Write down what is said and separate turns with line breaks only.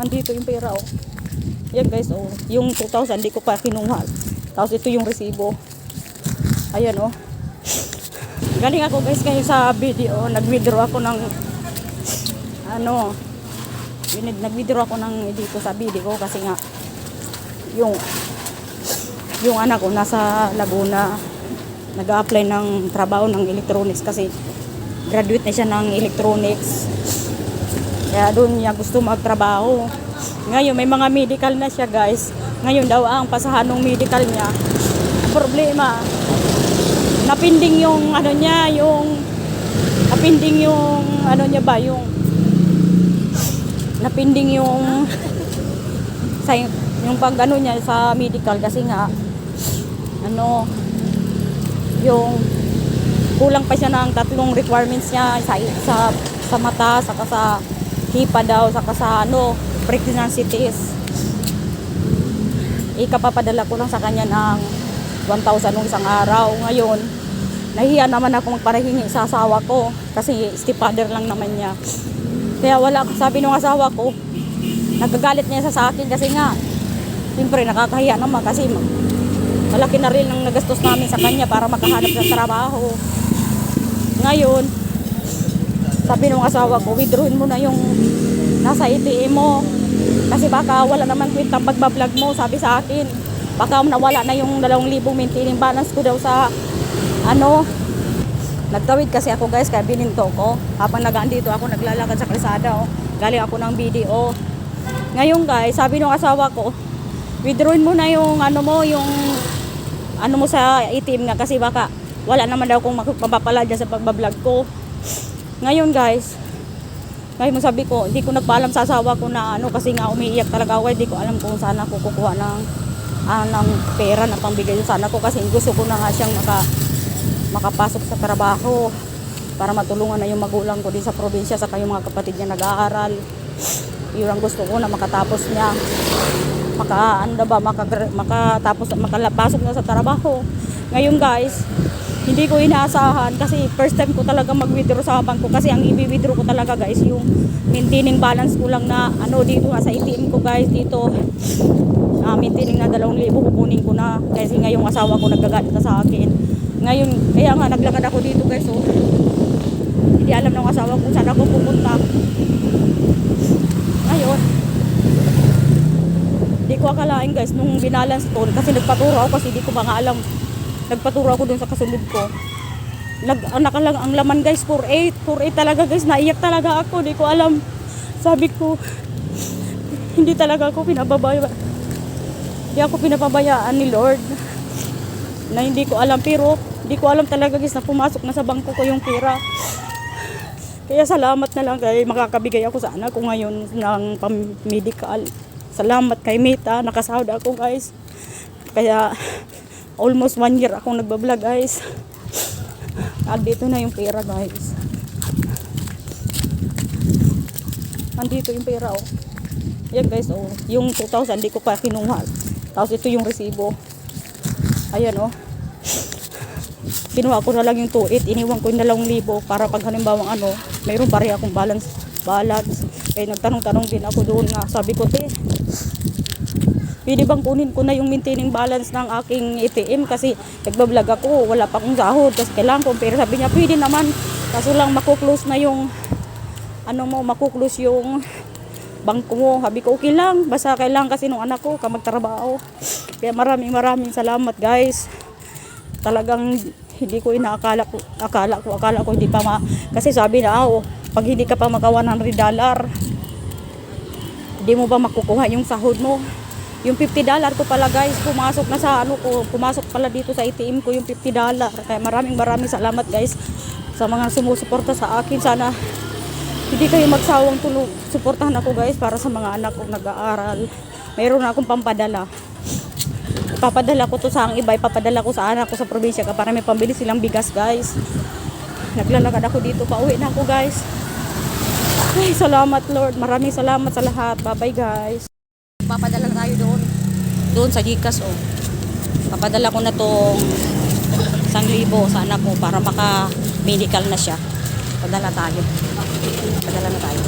Andito yung pera, oh. Yan guys, oh. Yung 2,000, di ko pa kinuha. Tapos ito yung resibo. Ayan, oh. Galing ako guys kayo sa video. Nag-withdraw ako ng ano, nag-withdraw ako ng dito sa video ko kasi nga yung yung anak ko nasa Laguna nag-apply ng trabaho ng electronics kasi graduate na siya ng electronics kaya doon niya gusto magtrabaho. Ngayon may mga medical na siya guys. Ngayon daw ang pasahan ng medical niya problema. Napinding yung ano niya yung napinding yung ano niya ba yung napinding yung sa yung pag ano niya sa medical kasi nga ano yung kulang pa siya ng tatlong requirements niya sa sa, sa mata saka sa hipa daw saka sa ano pregnancy test ikapapadala ko lang sa kanya ng 1,000 nung isang araw. Ngayon nahiya naman ako magparahingi sa asawa ko kasi stepfather lang naman niya. Kaya wala sabi ng asawa ko nagagalit niya sa, akin kasi nga siyempre nakakahiya naman kasi ma- malaki na rin ang nagastos namin sa kanya para makahanap ng trabaho. Ngayon sabi ng asawa ko withdrawin mo na yung nasa ATM mo. Kasi baka wala naman kwenta ang pagbablog mo sabi sa akin. Baka nawala na yung 2,000 maintaining balance ko daw sa ano nagtawid kasi ako guys kaya bininto ko. Habang nagaan dito ako naglalakad sa kalsada oh. galing ako ng video ngayon guys sabi ng asawa ko withdrawin mo na yung ano mo yung ano mo sa ATM nga kasi baka wala naman daw kung mapapala dyan sa pagbablog ko ngayon guys ngayon mo sabi ko hindi ko nagpaalam sa asawa ko na ano kasi nga umiiyak talaga ako. Hindi ko alam kung saan ako kukuha ng ah, ng pera na pambigay sa anak ko kasi gusto ko na nga siyang maka makapasok sa trabaho para matulungan na yung magulang ko din sa probinsya sa yung mga kapatid niya nag-aaral. Yun ang gusto ko na makatapos niya. Maka ano ba maka, makatapos makalapasok na sa trabaho. Ngayon guys hindi ko inaasahan kasi first time ko talaga mag-withdraw sa bangko kasi ang i-withdraw ko talaga guys yung maintaining balance ko lang na ano dito nga sa ATM ko guys dito. Uh, maintaining na 2,000 kukunin ko na. Kasi nga yung asawa ko nagagalit na sa akin. Ngayon kaya nga naglakad ako dito guys so hindi alam ng asawa kung saan ako pupunta ngayon di ko akalain guys nung binalance ko kasi nagpaturo ako kasi di ko nga alam nagpaturo ako dun sa kasunod ko. Nag, ang, nakalang, ang laman guys 48 48 talaga guys. Naiyak talaga ako. Di ko alam. Sabi ko hindi talaga ako pinababaya hindi ako pinapabayaan ni Lord na hindi ko alam. Pero hindi ko alam talaga guys na pumasok na sa bangko ko yung pera. Kaya salamat na lang kay makakabigay ako sa anak ko ngayon ng pam-medical. Salamat kay Mita. Nakasahod ako guys. Kaya almost one year akong nagbablog guys. Andito na yung pera guys. Andito yung pera oh. Yan guys oh. Yung 2,000 di ko pa kinuha. Tapos ito yung resibo. Ayan oh. Kinuha ko na lang yung 2.8 iniwan ko yung 2,000 para pag halimbawa ano mayroon pa rin akong balance balance. Kaya nagtanong-tanong din ako doon nga. Sabi ko te pwede bang kunin ko na yung maintaining balance ng aking ATM kasi nagbablog ako, wala pa akong sahod kasi kailangan ko. Pero sabi niya pwede naman. Kaso lang makuklose na yung ano mo, makuklose yung bangko mo, sabi ko okay lang basta kailangan kasi nung anak ko ka magtrabaho. Kaya maraming maraming salamat guys. Talagang hindi ko inaakala ko akala ko akala ko hindi pa ma kasi sabi na oh, pag hindi ka pa maka 100 dollar hindi mo ba makukuha yung sahod mo yung 50 dollar ko pala guys pumasok na sa ano ko pumasok pala dito sa ATM ko yung 50 dollar. Kaya maraming maraming salamat guys sa mga sumusuporta sa akin. Sana hindi kayo magsawang tulong suportahan ako guys para sa mga anak kong nag-aaral. Mayroon akong pampadala. Papadala ko to sa ang iba ipapadala ko sa anak ko sa probinsya ka para may pambili silang bigas guys. Naglalakad ako dito pauwi na ako guys. Ay salamat Lord. Maraming salamat sa lahat. Bye bye guys. Papadala doon sa Gcash oh. Papadala ko na tong isang libo sa anak ko para maka medical na siya. Padala tayo. Padala na tayo